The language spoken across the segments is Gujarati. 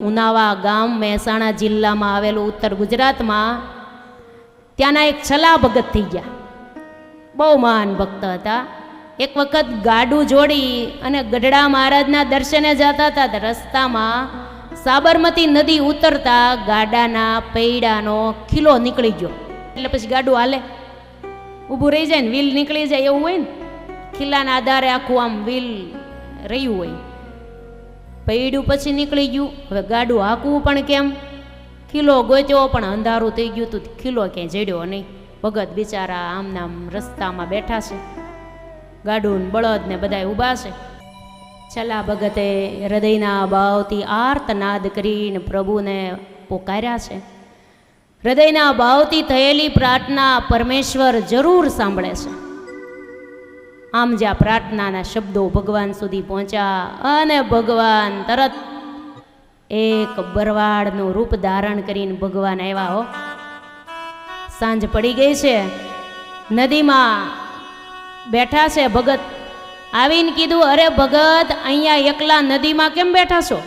ઉનાવા ગામ મહેસાણા જિલ્લામાં આવેલું ઉત્તર ગુજરાતમાં ત્યાંના એક છલા ભગત થઈ ગયા. બહુ મહાન ભક્ત હતા. એક વખત ગાડું જોડી અને ગઢડા મહારાજના દર્શને જતા હતા રસ્તામાં સાબરમતી નદી ઉતરતા ગાડાના પૈડાનો ખીલો નીકળી ગયો. એટલે પછી ગાડું હાલે. ઊભું રહી જાય ને, વ્હીલ નીકળી જાય એવું હોય ને? ખીલાના આધારે આખું આમ વ્હીલ રહ્યું હોય. પૈડું પછી નીકળી ગયું. હવે ગાડું હાંકવું પણ કેમ? ખીલો ગોત્યો પણ અંધારું થઈ ગયું તું. ખીલો ક્યાંય જડ્યો નહીં. ભગત બિચારા આમનામ રસ્તામાં બેઠા છે. ગાડું બળદ ને બધાય ઊભા છે. છેલ્લા ભગતે હૃદયના ભાવથી આર્તનાદ કરીને પ્રભુને પોકાર્યા છે. હૃદયના ભાવથી થયેલી પ્રાર્થના પરમેશ્વર જરૂર સાંભળે છે. આમ જ્યાં પ્રાર્થનાના શબ્દો ભગવાન સુધી પહોંચ્યા અને ભગવાન તરત એક બરવાડનું રૂપ ધારણ કરીને ભગવાન આવ્યા હો. સાંજ પડી ગઈ છે. નદીમાં બેઠા છે ભગત. આવીને કીધું, અરે ભગત, અહીંયા એકલા નદીમાં કેમ બેઠા છો?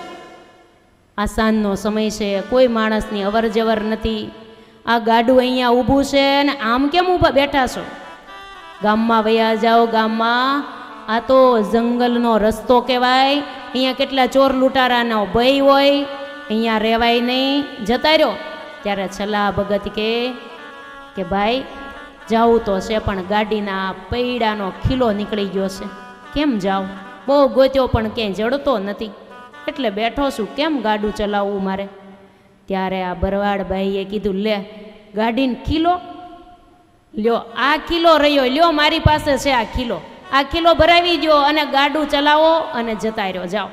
આ સાંજનો સમય છે. કોઈ માણસની અવર જવર નથી. આ ગાડું અહીંયા ઊભું છે અને આમ કેમ ઊભા બેઠા છો? ગામમાં વયા જાઓ ગામમાં. આ તો જંગલનો રસ્તો કહેવાય. અહીંયા કેટલા ચોર લૂંટારાનો ભય હોય. અહીંયા રહેવાય નહીં. જતા રહ્યો. ત્યારે છલા ભગત કે કે ભાઈ જાવું તો છે, પણ ગાડીના પૈડાનો ખીલો નીકળી ગયો છે. કેમ જાઓ બહુ ગોત્યો પણ ક્યાંય જડતો નથી. એટલે બેઠો છું, કેમ ગાડું ચલાવવું મારે? ત્યારે આ ભરવાડભાઈએ કીધું, લે, ગાડીને ખીલો લ્યો, આ કિલો રહ્યો, લ્યો, મારી પાસે છે આ કિલો. આ કિલો ભરાવી દો અને ગાડું ચલાવો અને જતા રહ્યો, જાઓ.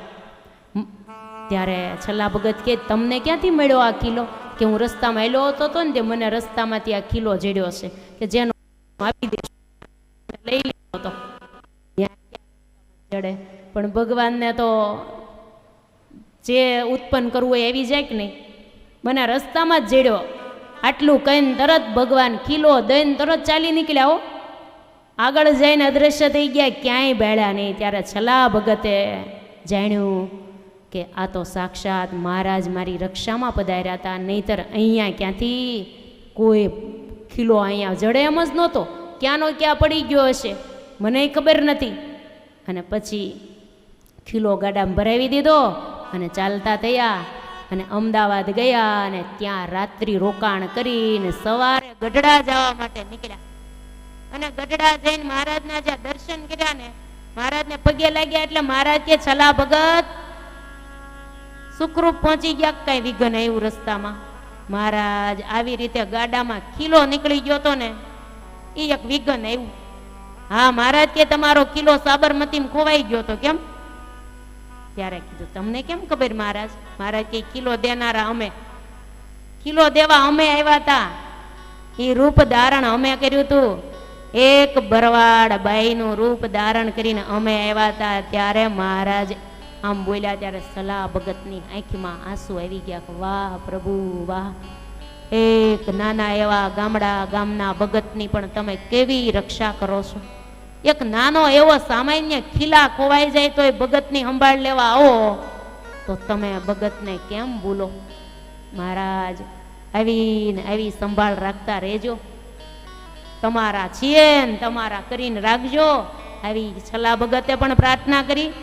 ત્યારે છેલ્લા ભગત કે, તમને ક્યાંથી મળ્યો આ કિલો? કે હું રસ્તામાં હેલો હતો તો ને તે મને રસ્તામાંથી આ કિલો જડ્યો છે. કે જેનો આપી દેશો લઈ લીધો હતો. જડે? પણ ભગવાનને તો જે ઉત્પન્ન કરવું હોય એવી જાય કે નહીં? મને રસ્તામાં જ જડ્યો. આટલું કહીને તરત ભગવાન કિલો દઈને તરત ચાલી નીકળ્યા હો. આગળ જઈને અદ્રશ્ય થઈ ગયા, ક્યાંય બેળ્યા નહીં. ત્યારે છલા ભગતે જાણ્યું કે આ તો સાક્ષાત મહારાજ મારી રક્ષામાં પધાર્યા હતા. નહીતર અહીંયા ક્યાંથી કોઈ ખીલો અહીંયા જડે એમ જ નહોતો. ક્યાંનો ક્યાં પડી ગયો હશે, મને ખબર નથી. અને પછી ખીલો ગાડામાં ભરાવી દીધો અને ચાલતા થયા. અને અમદાવાદ ગયા અને ત્યાં રાત્રિ રોકાણ કરીને સવારે ગઢડા જવા માટે નીકળ્યા. અને ગઢડા જઈને મહારાજના જ્યાં દર્શન કર્યા ને, મહારાજને પગે લાગ્યા એટલે મહારાજ કે, છલા ભગત, સુખરૂપ પહોંચી ગયા કઈ વિઘન આવ્યું રસ્તામાં? મહારાજ આવી રીતે ગાડામાં કિલો નીકળી ગયો તો ને એ એક વિઘન આવ્યું. હા, મહારાજ કે, તમારો કિલો સાબરમતીમાં ખોવાઈ ગયો તો કેમ? ત્યારે કીધું, તમને કેમ ખબર મહારાજ? મહારાજ કે, કિલો દેનારા અમે. કિલો દેવા અમે આવ્યા હતા. એ રૂપ ધારણ અમે કર્યું હતું. એક ભરવાડ બાઈનું રૂપ ધારણ કરીને અમે આવ્યા હતા. ત્યારે મહારાજ આમ બોલ્યા, ત્યારે સલાહ ભગતની આંખમાં આંસુ આવી ગયા કે, વાહ પ્રભુ, વાહ. એક નાના એવા ગામડા ગામના ભગતની પણ તમે કેવી રક્ષા કરો છો? એક નાનો એવો સામાન્ય ખીલા ખોવાઈ જાય તો એ ભગતની સંભાળ લેવા આવો. તો તમે ભગતને કેમ ભૂલો? મહારાજ, આવીને આવી સંભાળ રાખતા રહેજો. તમારા છીએ ને તમારા કરીને રાખજો. આવી છલા ભગતે પણ પ્રાર્થના કરી.